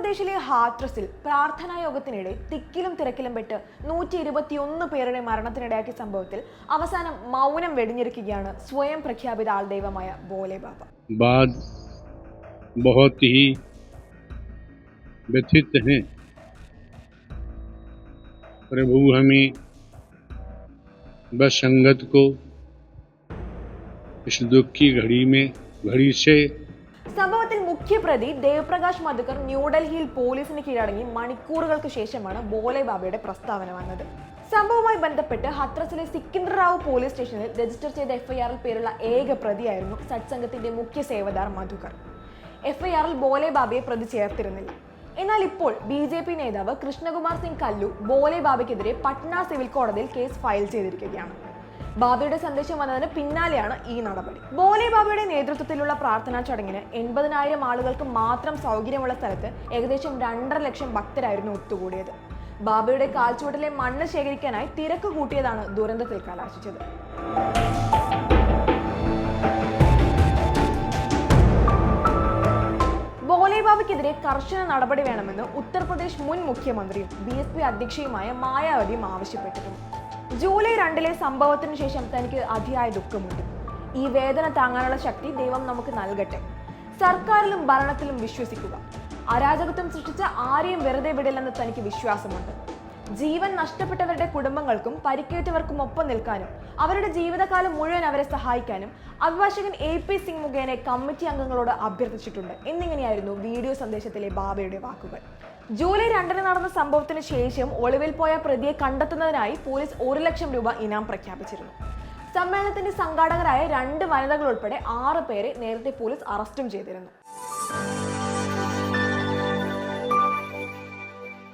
ഉത്തർപ്രദേശിലെ ഹാത്രസിൽ പ്രാർത്ഥനാ യോഗത്തിനിടെ തിക്കിലും തിരക്കിലും പെട്ട് നൂറ്റി ഇരുപത്തിയൊന്ന് പേരുടെ മരണത്തിനിടയാക്കിയ സംഭവത്തിൽ അവസാനം മൗനം വെടിഞ്ഞിരിക്കുകയാണ് സ്വയം പ്രഖ്യാപിത ആൾദൈവമായ ബോലെ ബാബ बाद बहुत ही व्यथित हैं प्रभु हमें बस संगत को इस दुख की घड़ी में घड़ी से സംഭവത്തിൽ മുഖ്യപ്രതി ദേവപ്രകാശ് മധുക്കർ ന്യൂഡൽഹിയിൽ പോലീസിന് കീഴടങ്ങി മണിക്കൂറുകൾക്ക് ശേഷമാണ് ബോലെ ബാബയുടെ പ്രസ്താവന വന്നത്. സംഭവവുമായി ബന്ധപ്പെട്ട് ഹത്രസിലെ സിക്കിന്ദർ റാവു പോലീസ് സ്റ്റേഷനിൽ രജിസ്റ്റർ ചെയ്ത എഫ്ഐആറിൽ പേരുള്ള ഏക പ്രതിയായിരുന്നു സത്സംഗത്തിന്റെ മുഖ്യ സേവദാർ മധുക്കർ. എഫ്ഐആറിൽ ബോലെ ബാബയെ പ്രതി ചേർത്തിരുന്നില്ല. എന്നാൽ ഇപ്പോൾ ബി ജെ പി നേതാവ് കൃഷ്ണകുമാർ സിംഗ് കല്ലു ബോലെ ബാബയ്ക്കെതിരെ പട്ന സിവിൽ കോടതിയിൽ കേസ് ഫയൽ ചെയ്തിരിക്കുകയാണ്. ബാബയുടെ സന്ദേശം വന്നതിന് പിന്നാലെയാണ് ഈ നടപടി. ബോലെ ബാബയുടെ നേതൃത്വത്തിലുള്ള പ്രാർത്ഥനാ ചടങ്ങിന് എൺപതിനായിരം ആളുകൾക്ക് മാത്രം സൗകര്യമുള്ള സ്ഥലത്ത് ഏകദേശം രണ്ടര ലക്ഷം ഭക്തരായിരുന്നു ഒത്തുകൂടിയത്. ബാബയുടെ കാൽച്ചുവട്ടിലെ മണ്ണ് ശേഖരിക്കാനായി തിരക്ക് കൂട്ടിയതാണ് ദുരന്തത്തിൽ കലാശിച്ചത്. ബോലെ ബാബയ്ക്കെതിരെ കർശന നടപടി വേണമെന്ന് ഉത്തർപ്രദേശ് മുൻ മുഖ്യമന്ത്രിയും ബി എസ് പി അധ്യക്ഷയുമായ മായാവതിയും ആവശ്യപ്പെട്ടിരുന്നു. ജൂലൈ രണ്ടിലെ സംഭവത്തിന് ശേഷം തനിക്ക് അതിയായ ദുഃഖമുണ്ട്. ഈ വേദന താങ്ങാനുള്ള ശക്തി ദൈവം നമുക്ക് നൽകട്ടെ. സർക്കാരിലും ഭരണത്തിലും വിശ്വസിക്കുക. അരാജകത്വം സൃഷ്ടിച്ച ആരെയും വെറുതെ വിടില്ലെന്ന് തനിക്ക് വിശ്വാസമുണ്ട്. ജീവൻ നഷ്ടപ്പെട്ടവരുടെ കുടുംബങ്ങൾക്കും പരിക്കേറ്റവർക്കും ഒപ്പം നിൽക്കാനും അവരുടെ ജീവിതകാലം മുഴുവൻ അവരെ സഹായിക്കാനും അഭിഭാഷകൻ എ പി സിംഗ് മുഖേന കമ്മിറ്റി അംഗങ്ങളോട് അഭ്യർത്ഥിച്ചിട്ടുണ്ട്. എന്നിങ്ങനെയായിരുന്നു വീഡിയോ സന്ദേശത്തിലെ ബാബയുടെ വാക്കുകൾ. ജൂലൈ രണ്ടിന് നടന്ന സംഭവത്തിന് ശേഷം ഒളിവിൽ പോയ പ്രതിയെ കണ്ടെത്തുന്നതിനായി പോലീസ് ഒരു ലക്ഷം രൂപ ഇനാം പ്രഖ്യാപിച്ചിരുന്നു. സമ്മേളനത്തിന്റെ സംഘാടകരായ രണ്ട് വനിതകൾ ഉൾപ്പെടെ ആറ് പേരെ നേരത്തെ പോലീസ് അറസ്റ്റും ചെയ്തിരുന്നു.